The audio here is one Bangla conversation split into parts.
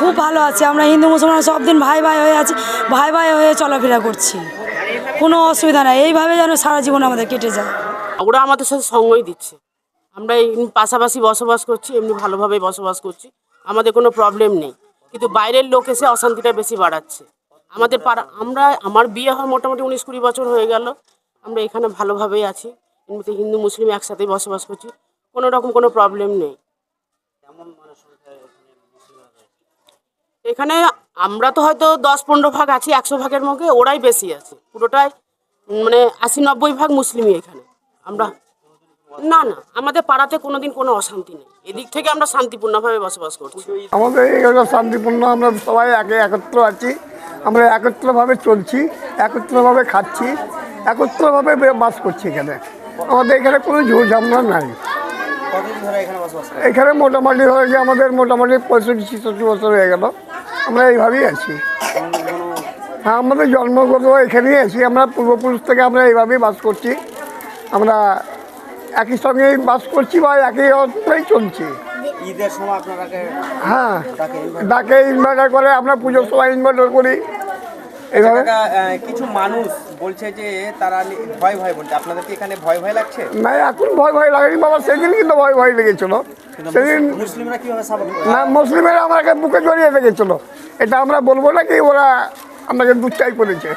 খুব ভালো আছে, আমরা হিন্দু, মুসলমান সব দিন ভাই ভাই হয়ে আছি, ভাই ভাই হয়ে চলাফেরা করছি। কোনো অসুবিধা নাই, এইভাবে যেন সারা জীবন আমাদের কেটে যায়। ওরা আমাদের সাথে সঙ্গই দিচ্ছে। আমরা এই পাশাপাশি বসবাস করছি, এমনি ভালোভাবে বসবাস করছি, আমাদের কোনো প্রবলেম নেই। কিন্তু বাইরের লোক এসে অশান্তিটা বেশি বাড়াচ্ছে। আমাদের পাড়া, আমরা, আমার বিয়ে হয় মোটামুটি উনিশ কুড়ি বছর হয়ে গেল। আমরা এখানে ভালোভাবেই আছি, এমনিতে হিন্দু, মুসলিম একসাথেই বসবাস করছি, কোনো রকম কোনো প্রবলেম নেই। এখানে আমরা তো হয়তো দশ পনেরো ভাগ আছি একশো ভাগের মধ্যে ওরাই বেশি আছে। পুরোটাই মানে আশি নব্বই ভাগ মুসলিমই এখানে। আমরা না না আমাদের পাড়াতে কোনোদিন কোনো অশান্তি নেই। এদিক থেকে আমরা শান্তিপূর্ণভাবে বসবাস করছি। আমাদের এগুলো শান্তিপূর্ণ আমরা সবাই একে একত্র আছি। আমরা একত্রভাবে চলছি একত্রভাবে খাচ্ছি একত্রভাবে বাস করছি এখানে। আমাদের এখানে কোনো ঝামেলা নাই। এখানে মোটামুটি হয়ে গিয়ে আমাদের মোটামুটি পঁয়ষট্টি ছেষট্টি বছর হয়ে গেল। আমরা এইভাবেই আছি। হ্যাঁ আমাদের জন্মগত এখানেই আছি। আমরা পূর্বপুরুষ থেকে আমরা এইভাবেই বাস করছি। আমরা একই সঙ্গেই বাস করছি বা একই অর্থেই চলছি। হ্যাঁ ডাকে ডাকে ইনভার্টার করে আমরা পুজোর সময় ইনভার্টার করি। এইভাবে। কিছু মানুষ বলছে যে তারা ভয় ভয় বলছে। আপনাদের কি এখানে ভয় ভয় লাগছে? না এখন ভয় ভয় লাগেনি বাবা সেদিন কিন্তু ভয় ভয় লেগেছিল। সেদিন মুসলিমরা কীভাবে না মুসলিমেরা আমাকে বুকে জড়িয়ে লেগেছিল এটা আমরা বলব না কি ওরা আমাকে দুচ্চাই করেছে।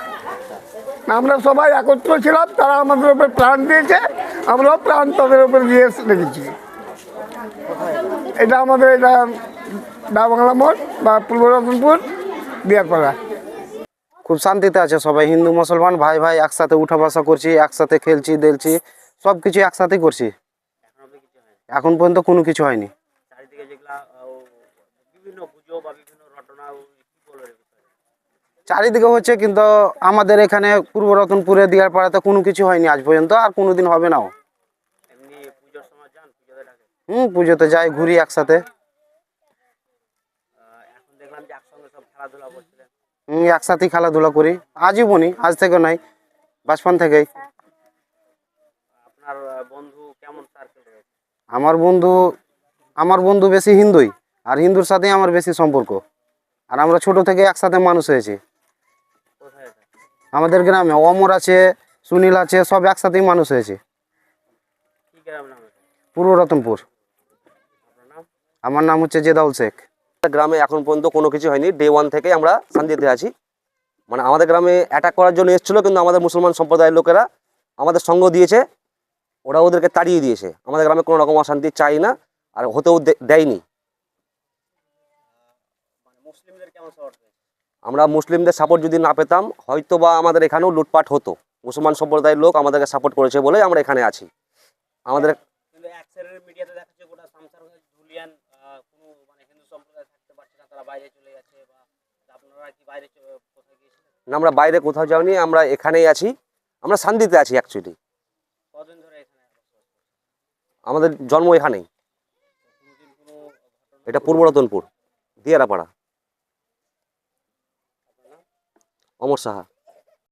আমরা সবাই একত্র ছিলাম তারা আমাদের উপর প্রাণ দিয়েছে আমরাও প্রাণ তাদের উপর দিয়ে রেখেছি। এটা আমাদের এটা ডা বাংলা মোড় বা পূর্ব রতনপুর বিয়ারপাড়া। খুব শান্তিতে আছে সবাই। হিন্দু মুসলমান ভাই ভাই একসাথে উঠা বসা করছি একসাথে খেলছি দেলছি সব কিছু একসাথেই করছি। এখন পর্যন্ত কোনো কিছু হয়নি। চারিদিকে হচ্ছে কিন্তু আমাদের এখানে পূর্ব রতনপুরে দিয়ার পাড়াতে কোনো কিছু হয়নি আজ পর্যন্ত আর কোনোদিন হবে নাও হুম পুজোতে যাই ঘুরি একসাথে। এখন দেখলাম যে একসঙ্গে সব খেলাধুলা করছিলেন। হুম একসাথেই খেলাধুলা করি। আজই বনি আজ থেকে নাই বাচপান থেকেই। আপনার বন্ধু কেমন সার্কেল আমার বন্ধু আমার বন্ধু বেশি হিন্দুই আর হিন্দুর সাথেই আমার বেশি সম্পর্ক। আর আমরা ছোট থেকে একসাথে মানুষ হয়েছি। আমাদের গ্রামে অমর আছে সুনীল আছে সব একসাথেই মানুষ হয়েছে? পূর্ব রতনপুর আমার নাম হচ্ছে জেদাউল শেখ। গ্রামে এখন পর্যন্ত কোনো কিছু হয়নি। ডে ওয়ান থেকে আমরা শান্তিতে আছি। মানে আমাদের গ্রামে অ্যাটাক করার জন্য এসেছিল, কিন্তু আমাদের মুসলমান সম্প্রদায়ের লোকেরা আমাদের সঙ্গ দিয়েছে। ওরা ওদেরকে তাড়িয়ে দিয়েছে। আমাদের গ্রামে কোনো রকম অশান্তি চাই না, আর হতেও দেয়নি। আমরা মুসলিমদের সাপোর্ট যদি না পেতাম হয়তো বা আমাদের এখানেও লুটপাট হতো। মুসলমান সম্প্রদায়ের লোক আমাদেরকে সাপোর্ট করেছে বলে আমরা এখানে আছি। আমাদের তারা বাইরে চলে গেছে বা আপনারা কি বাইরে চ- গিয়েছিলেন? না, আমরা বাইরে কোথাও যাওনি আমরা এখানেই আছি। আমরা শান্তিতে আছি অ্যাকচুয়ালি কদিন ধরে এখানে আমাদের জন্ম এখানেই। এটা পূর্ব রতনপুর দিয়ারাপাড়া। অমর সাহা।